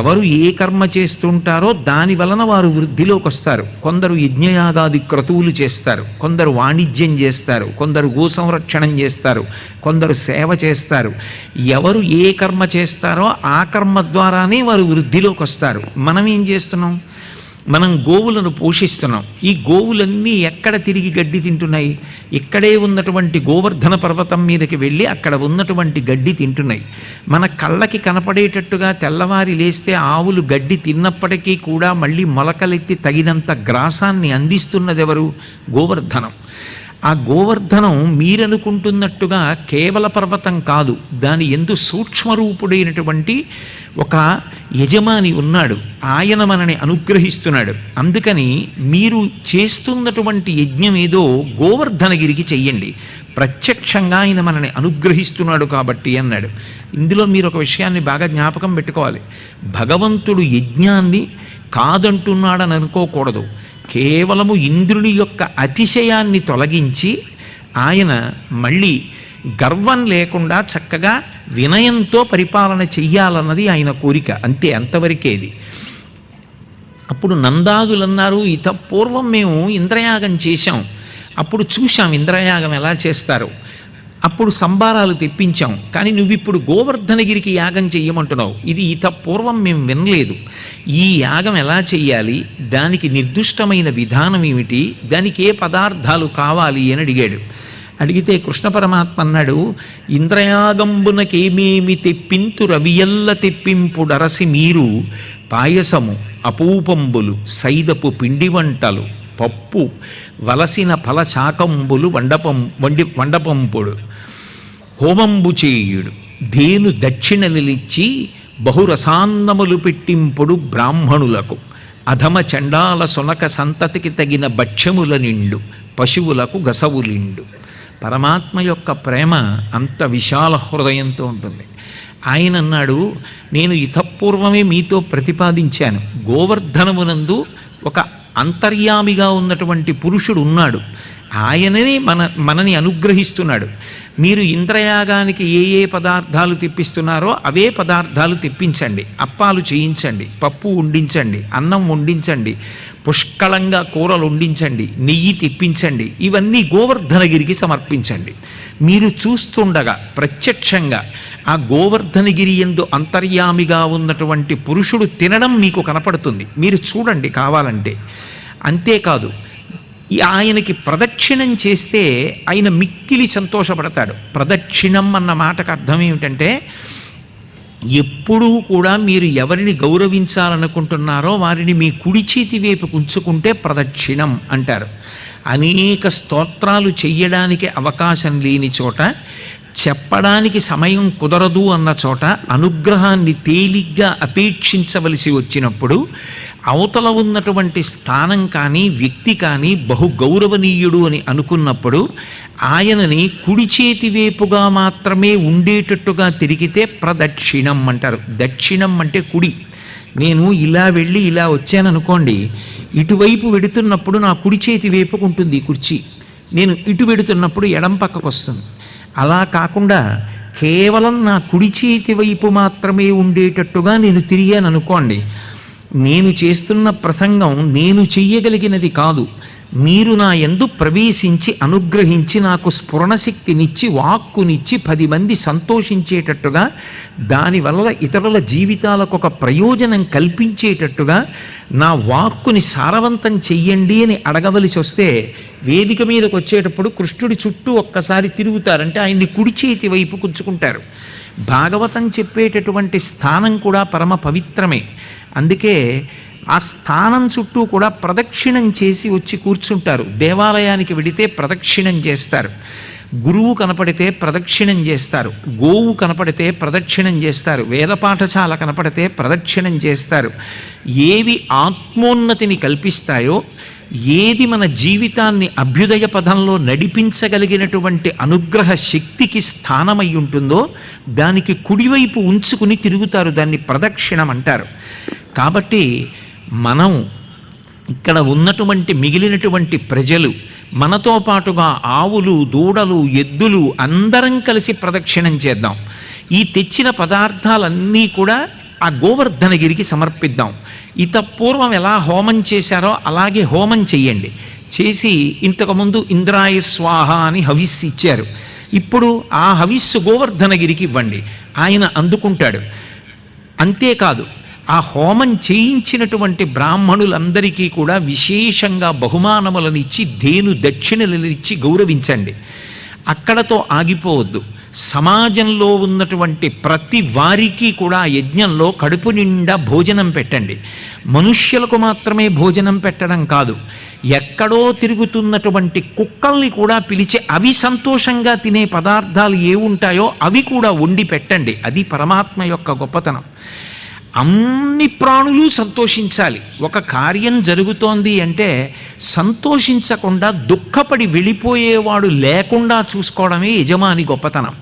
ఎవరు ఏ కర్మ చేస్తుంటారో దాని వలన వారు వృద్ధిలోకి వస్తారు. కొందరు యజ్ఞయాగాది క్రతువులు చేస్తారు. కొందరు వాణిజ్యం చేస్తారు. కొందరు గో సంరక్షణం చేస్తారు. కొందరు సేవ చేస్తారు. ఎవరు ఏ కర్మ చేస్తారో ఆ కర్మ ద్వారానే వారు వృద్ధిలోకి వస్తారు. మనం ఏం చేస్తున్నాం? మనం గోవులను పోషిస్తున్నాం. ఈ గోవులన్నీ ఎక్కడ తిరిగి గడ్డి తింటున్నాయి? ఇక్కడే ఉన్నటువంటి గోవర్ధన పర్వతం మీదకి వెళ్ళి అక్కడ ఉన్నటువంటి గడ్డి తింటున్నాయి. మన కళ్ళకి కనపడేటట్టుగా తెల్లవారి లేస్తే ఆవులు గడ్డి తిన్నప్పటికీ కూడా మళ్ళీ మొలకలెత్తి తగినంత గ్రాసాన్ని అందిస్తున్నది ఎవరు గోవర్ధనం. ఆ గోవర్ధనం మీరనుకుంటున్నట్టుగా కేవల పర్వతం కాదు దాని ఎందు సూక్ష్మరూపుడైనటువంటి ఒక యజమాని ఉన్నాడు ఆయన మనని అనుగ్రహిస్తున్నాడు. అందుకని మీరు చేస్తున్నటువంటి యజ్ఞం ఏదో గోవర్ధనగిరికి చెయ్యండి. ప్రత్యక్షంగా ఆయన మనని అనుగ్రహిస్తున్నాడు కాబట్టి అన్నాడు. ఇందులో మీరు ఒక విషయాన్ని బాగా జ్ఞాపకం పెట్టుకోవాలి. భగవంతుడు యజ్ఞాన్ని కాదంటున్నాడని అనుకోకూడదు. కేవలము ఇంద్రుని యొక్క అతిశయాన్ని తొలగించి ఆయన మళ్ళీ గర్వం లేకుండా చక్కగా వినయంతో పరిపాలన చెయ్యాలన్నది ఆయన కోరిక. అంతే అంతవరకేది. అప్పుడు నందాదులు అన్నారు ఇత పూర్వం మేము ఇంద్రయాగం చేశాం. అప్పుడు చూశాం ఇంద్రయాగం ఎలా చేస్తారు. అప్పుడు సంబారాలు తెప్పించాం. కానీ నువ్వు ఇప్పుడు గోవర్ధనగిరికి యాగం చెయ్యమంటున్నావు. ఇది ఇత పూర్వం మేము వినలేదు. ఈ యాగం ఎలా చెయ్యాలి? దానికి నిర్దిష్టమైన విధానం ఏమిటి? దానికి ఏ పదార్థాలు కావాలి అని అడిగాడు. అడిగితే కృష్ణ పరమాత్మ అన్నాడు ఇంద్రయాగంబునకేమేమి తెప్పింతు రవియల్ల తెప్పింపుడరసి మీరు పాయసము అపూపంబులు సైదపు పిండి వంటలు పప్పు వలసిన ఫలశాకంబులు వండపం వండి వండపంపుడు. హోమంబు చేయుడు. ధేను దక్షిణలిచ్చి బహురసాన్నములు పెట్టింపుడు బ్రాహ్మణులకు. అధమ చండాల సునక సంతతికి తగిన భక్ష్యముల నిండు. పశువులకు గసవులిండు పరమాత్మ యొక్క ప్రేమ అంత విశాల హృదయంతో ఉంటుంది. ఆయన అన్నాడు నేను ఇతపూర్వమే మీతో ప్రతిపాదించాను. గోవర్ధనమునందు ఒక అంతర్యామిగా ఉన్నటువంటి పురుషుడు ఉన్నాడు. ఆయననే మన మనని అనుగ్రహిస్తున్నాడు. మీరు ఇంద్రయాగానికి ఏ ఏ పదార్థాలు తెప్పిస్తున్నారో అవే పదార్థాలు తెప్పించండి. అప్పాలు చేయించండి. పప్పు వండించండి. అన్నం వండించండి. పుష్కళంగా కూరలు వండించండి. నెయ్యి తెప్పించండి. ఇవన్నీ గోవర్ధనగిరికి సమర్పించండి. మీరు చూస్తుండగా ప్రత్యక్షంగా ఆ గోవర్ధనగిరి ఎందు అంతర్యామిగా ఉన్నటువంటి పురుషుడు తినడం మీకు కనపడుతుంది. మీరు చూడండి కావాలంటే. అంతేకాదు ఈ ఆయనకి ప్రదక్షిణం చేస్తే ఆయన మిక్కిలి సంతోషపడతాడు. ప్రదక్షిణం అన్న మాటకు అర్థం ఏమిటంటే ఎప్పుడూ కూడా మీరు ఎవరిని గౌరవించాలనుకుంటున్నారో వారిని మీ కుడి చేతి వైపు ఉంచుకుంటే ప్రదక్షిణం అంటారు. అనేక స్తోత్రాలు చెయ్యడానికి అవకాశం లేని చోట చెప్పడానికి సమయం కుదరదు అన్న చోట అనుగ్రహాన్ని తేలిగ్గా అపేక్షించవలసి వచ్చినప్పుడు అవతల ఉన్నటువంటి స్థానం కానీ వ్యక్తి కానీ బహు గౌరవనీయుడు అని అనుకున్నప్పుడు ఆయనని కుడి చేతి వైపుగా మాత్రమే ఉండేటట్టుగా తిరిగితే ప్రదక్షిణం అంటారు. దక్షిణం అంటే కుడి. నేను ఇలా వెళ్ళి ఇలా వచ్చాననుకోండి ఇటువైపు వెడుతున్నప్పుడు నా కుడి చేతి వైపుకు ఉంటుంది కుర్చీ. నేను ఇటు వెడుతున్నప్పుడు ఎడం పక్కకు వస్తుంది అలా కాకుండా కేవలం నా కుడి చేతి వైపు మాత్రమే ఉండేటట్టుగా నేను తిరిగాను అనుకోండి నేను చేస్తున్న ప్రసంగం నేను చెయ్యగలిగినది కాదు. మీరు నా ఎందు ప్రవేశించి అనుగ్రహించి నాకు స్ఫురణశక్తినిచ్చి వాక్కునిచ్చి పది మంది సంతోషించేటట్టుగా దానివల్ల ఇతరుల జీవితాలకు ఒక ప్రయోజనం కల్పించేటట్టుగా నా వాక్కుని సారవంతం చెయ్యండి అని అడగవలసి వస్తే వేదిక మీదకి వచ్చేటప్పుడు కృష్ణుడి చుట్టూ ఒక్కసారి తిరుగుతారంటే ఆయన్ని కుడి చేతి వైపు కూర్చుకుంటారు. భాగవతం చెప్పేటటువంటి స్థానం కూడా పరమ పవిత్రమే. అందుకే ఆ స్థానం చుట్టూ కూడా ప్రదక్షిణం చేసి వచ్చి కూర్చుంటారు. దేవాలయానికి వెడితే ప్రదక్షిణం చేస్తారు. గురువు కనపడితే ప్రదక్షిణం చేస్తారు. గోవు కనపడితే ప్రదక్షిణం చేస్తారు. వేద పాఠశాల కనపడితే ప్రదక్షిణం చేస్తారు. ఏవి ఆత్మోన్నతిని కల్పిస్తాయో ఏది మన జీవితాన్ని అభ్యుదయ పదంలో నడిపించగలిగినటువంటి అనుగ్రహ శక్తికి స్థానమై ఉంటుందో దానికి కుడివైపు ఉంచుకుని తిరుగుతారు. దాన్ని ప్రదక్షిణం అంటారు. కాబట్టి మనం ఇక్కడ ఉన్నటువంటి మిగిలినటువంటి ప్రజలు మనతో పాటుగా ఆవులు దూడలు ఎద్దులు అందరం కలిసి ప్రదక్షిణం చేద్దాం. ఈ తెచ్చిన పదార్థాలన్నీ కూడా ఆ గోవర్ధనగిరికి సమర్పిద్దాం. ఇత పూర్వం ఎలా హోమం చేశారో అలాగే హోమం చెయ్యండి. చేసి ఇంతకుముందు ఇంద్రాయ స్వాహ అని హవిస్సు ఇచ్చారు. ఇప్పుడు ఆ హవిస్సు గోవర్ధనగిరికి ఇవ్వండి. ఆయన అందుకుంటాడు. అంతేకాదు ఆ హోమం చేయించినటువంటి బ్రాహ్మణులందరికీ కూడా విశేషంగా బహుమానములను ఇచ్చి దేను దక్షిణలను ఇచ్చి గౌరవించండి. అక్కడతో ఆగిపోవద్దు. సమాజంలో ఉన్నటువంటి ప్రతి వారికి కూడా యజ్ఞంలో కడుపు నిండా భోజనం పెట్టండి. మనుష్యులకు మాత్రమే భోజనం పెట్టడం కాదు. ఎక్కడో తిరుగుతున్నటువంటి కుక్కల్ని కూడా పిలిచి అవి సంతోషంగా తినే పదార్థాలు ఏ ఉంటాయో అవి కూడా వండి పెట్టండి. అది పరమాత్మ యొక్క గొప్పతనం. అన్ని ప్రాణులు సంతోషించాలి. ఒక కార్యం జరుగుతోంది అంటే సంతోషించకుండా దుఃఖపడి వెళ్ళిపోయేవాడు లేకుండా చూసుకోవడమే యజమాని గొప్పతనం.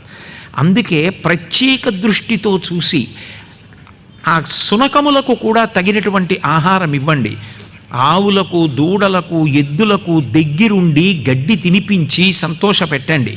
అందుకే ప్రత్యేక దృష్టితో చూసి ఆ సునకములకు కూడా తగినటువంటి ఆహారం ఇవ్వండి. ఆవులకు దూడలకు ఎద్దులకు దగ్గరుండి గడ్డి తినిపించి సంతోషపెట్టండి.